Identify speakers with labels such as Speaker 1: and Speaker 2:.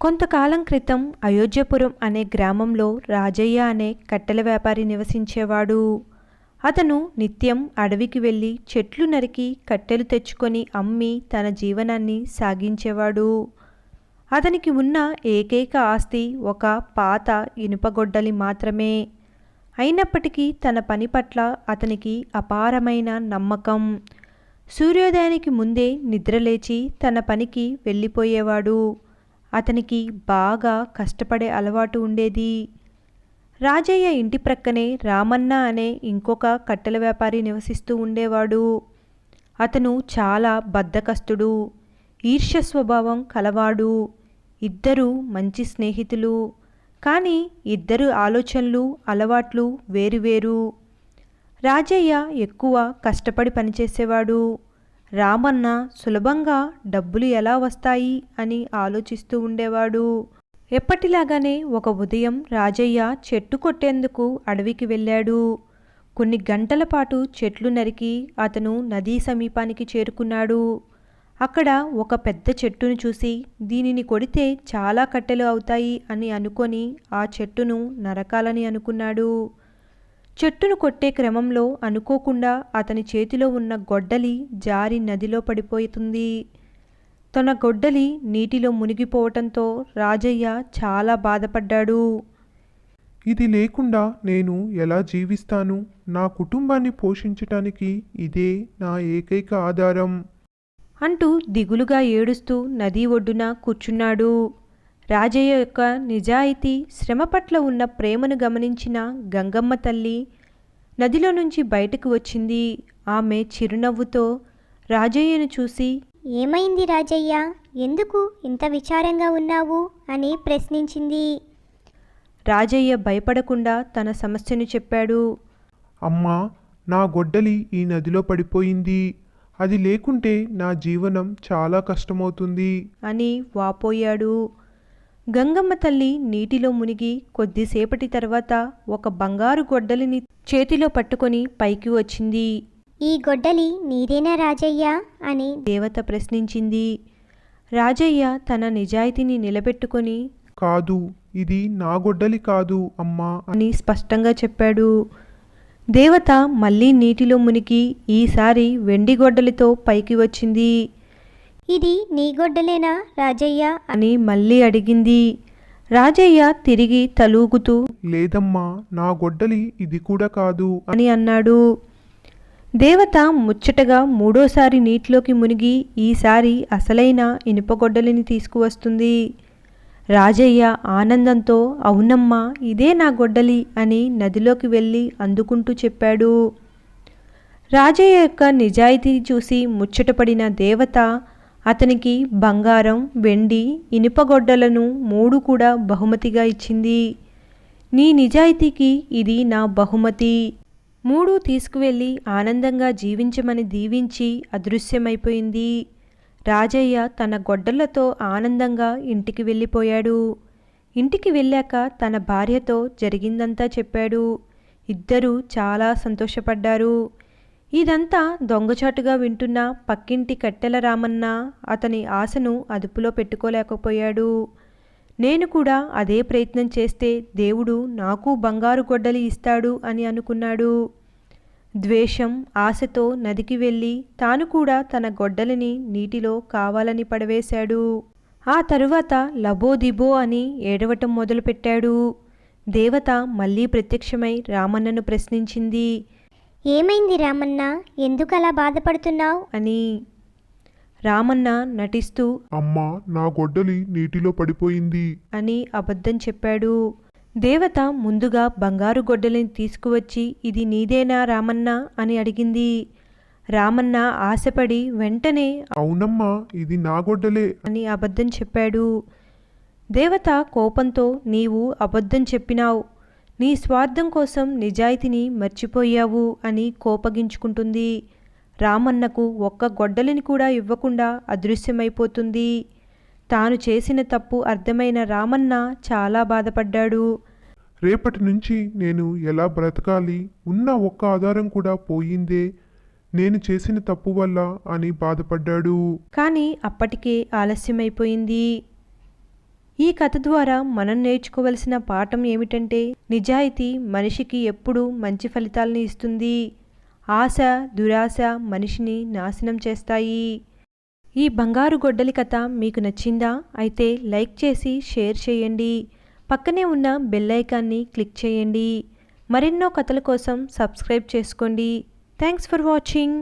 Speaker 1: కొంతకాలం క్రితం అయోధ్యపురం అనే గ్రామంలో రాజయ్య అనే కట్టెల వ్యాపారి నివసించేవాడు. అతను నిత్యం అడవికి వెళ్ళి చెట్లు నరికి కట్టెలు తెచ్చుకొని అమ్మి తన జీవనాన్ని సాగించేవాడు. అతనికి ఉన్న ఏకైక ఆస్తి ఒక పాత ఇనుపగొడ్డలి మాత్రమే. అయినప్పటికీ తన పని పట్ల అతనికి అపారమైన నమ్మకం. సూర్యోదయానికి ముందే నిద్రలేచి తన పనికి వెళ్ళిపోయేవాడు. అతనికి బాగా కష్టపడే అలవాటు ఉండేది. రాజయ్య ఇంటి ప్రక్కనే రామన్న అనే ఇంకొక కట్టెల వ్యాపారి నివసిస్తూ ఉండేవాడు. అతను చాలా బద్ధకస్తుడు ఈర్ష్య స్వభావం కలవాడు ఇద్దరు మంచి స్నేహితులు. కానీ ఇద్దరు ఆలోచనలు అలవాట్లు వేరువేరు రాజయ్య ఎక్కువ కష్టపడి పనిచేసేవాడు. రామన్న సులభంగా డబ్బులు ఎలా వస్తాయి అని ఆలోచిస్తూ ఉండేవాడు. ఎప్పటిలాగానే ఒక ఉదయం రాజయ్య చెట్టు కొట్టేందుకు అడవికి వెళ్ళాడు. కొన్ని గంటల పాటు చెట్లు నరికి అతను నదీ సమీపానికి చేరుకున్నాడు. అక్కడ ఒక పెద్ద చెట్టును చూసి దీనిని కొడితే చాలా కట్టెలు అవుతాయి అని అనుకొని ఆ చెట్టును నరకాలని అనుకున్నాడు. చెట్టును కొట్టే క్రమంలో అనుకోకుండా అతని చేతిలో ఉన్న గొడ్డలి జారి నదిలో పడిపోతుంది. తన గొడ్డలి నీటిలో మునిగిపోవటంతో రాజయ్య చాలా బాధపడ్డాడు.
Speaker 2: ఇది లేకుండా నేను ఎలా జీవిస్తాను? నా కుటుంబాన్ని పోషించటానికి ఇదే నా ఏకైక ఆధారం.
Speaker 1: అంటూ దిగులుగా ఏడుస్తూ నదీ ఒడ్డున కూర్చున్నాడు. రాజయ్య యొక్క నిజాయితీ శ్రమ పట్ల ఉన్న ప్రేమను గమనించిన గంగమ్మ తల్లి నదిలో నుంచి బయటకు వచ్చింది. ఆమె చిరునవ్వుతో రాజయ్యను చూసి
Speaker 3: ఏమైంది రాజయ్య? ఎందుకు ఇంత విచారంగా ఉన్నావు? అని ప్రశ్నించింది.
Speaker 1: రాజయ్య భయపడకుండా తన సమస్యను చెప్పాడు.
Speaker 2: అమ్మా నా గొడ్డలి ఈ నదిలో పడిపోయింది. అది లేకుంటే నా జీవనం చాలా కష్టమవుతుంది.
Speaker 1: అని వాపోయాడు. గంగమ్మ తల్లి నీటిలో మునిగి కొద్దిసేపటి తర్వాత ఒక బంగారు గొడ్డలిని చేతిలో పట్టుకొని పైకి వచ్చింది.
Speaker 3: ఈ గొడ్డలి నీదేనా రాజయ్య అని
Speaker 1: దేవత ప్రశ్నించింది. రాజయ్య తన నిజాయితీని నిలబెట్టుకొని
Speaker 2: కాదు ఇది నా గొడ్డలి కాదు అమ్మా
Speaker 1: అని స్పష్టంగా చెప్పాడు. దేవత మళ్ళీ నీటిలో మునిగి ఈసారి వెండి గొడ్డలితో పైకి వచ్చింది.
Speaker 3: ఇది నీ గొడ్డలేనా రాజయ్య?
Speaker 1: అని మళ్ళీ అడిగింది. రాజయ్య తిరిగి తలూగుతూ
Speaker 2: లేదమ్మా నా గొడ్డలి ఇది కూడా కాదు
Speaker 1: అని అన్నాడు. దేవత ముచ్చటగా మూడోసారి నీటిలోకి మునిగి ఈసారి అసలైన ఇనుపగొడ్డలిని తీసుకువస్తుంది. రాజయ్య ఆనందంతో అవునమ్మా ఇదే నా గొడ్డలి అని నదిలోకి వెళ్ళి అందుకుంటూ చెప్పాడు. రాజయ్య యొక్క నిజాయితీ చూసి ముచ్చటపడిన దేవత అతనికి బంగారం వెండి ఇనుపగొడ్డలను మూడు కూడా బహుమతిగా ఇచ్చింది. నీ నిజాయితీకి ఇది నా బహుమతి. మూడు తీసుకువెళ్ళి ఆనందంగా జీవించమని దీవించి అదృశ్యమైపోయింది. రాజయ్య తన గొడ్డలతో ఆనందంగా ఇంటికి వెళ్ళిపోయాడు. ఇంటికి వెళ్ళాక తన భార్యతో జరిగిందంతా చెప్పాడు. ఇద్దరూ చాలా సంతోషపడ్డారు. ఇదంతా దొంగచాటుగా వింటున్న పక్కింటి కట్టెల రామన్న అతని ఆశను అదుపులో పెట్టుకోలేకపోయాడు. నేను కూడా అదే ప్రయత్నం చేస్తే దేవుడు నాకు బంగారు గొడ్డలి ఇస్తాడు అని అనుకున్నాడు. ద్వేషం ఆశతో నదికి వెళ్ళి తాను కూడా తన గొడ్డలిని నీటిలో కావాలని పడవేశాడు. ఆ తరువాత లబోదిబో అని ఏడవటం మొదలుపెట్టాడు. దేవత మళ్ళీ ప్రత్యక్షమై రామన్నను ప్రశ్నించింది.
Speaker 3: ఏమైంది రామన్న? ఎందుకు అలా బాధపడుతున్నావు?
Speaker 1: అని రామన్న నటిస్తూ
Speaker 2: అమ్మా నా గొడ్డలి నీటిలో పడిపోయింది.
Speaker 1: అని అబద్ధం చెప్పాడు. దేవత ముందుగా బంగారు గొడ్డలిని తీసుకువచ్చి ఇది నీదేనా రామన్న? అని అడిగింది. రామన్న ఆశపడి వెంటనే
Speaker 2: అవునమ్మా ఇది నా గొడ్డలే.
Speaker 1: అని అబద్ధం చెప్పాడు. దేవత కోపంతో నీవు అబద్ధం చెప్పినావు. నీ స్వార్థం కోసం నిజాయితీని మర్చిపోయావు అని కోపగించుకుంటుంది. రామన్నకు ఒక్క గొడ్డలిని కూడా ఇవ్వకుండా అదృశ్యమైపోతుంది. తాను చేసిన తప్పు అర్థమైన రామన్న చాలా బాధపడ్డాడు.
Speaker 2: రేపటి నుంచి నేను ఎలా బ్రతకాలి? ఉన్న ఒక్క ఆధారం కూడా పోయిందే. నేను చేసిన తప్పు వల్ల అని బాధపడ్డాడు.
Speaker 1: కానీ అప్పటికే ఆలస్యమైపోయింది. ఈ కథ ద్వారా మనం నేర్చుకోవలసిన పాఠం ఏమిటంటే నిజాయితీ మనిషికి ఎప్పుడూ మంచి ఫలితాలను ఇస్తుంది. ఆశ దురాశ మనిషిని నాశనం చేస్తాయి. ఈ బంగారు గొడ్డలి కథ మీకు నచ్చిందా? అయితే లైక్ చేసి షేర్ చేయండి. పక్కనే ఉన్న బెల్ ఐకాన్ని క్లిక్ చేయండి. మరెన్నో కథల కోసం సబ్స్క్రైబ్ చేసుకోండి. Thanks for watching.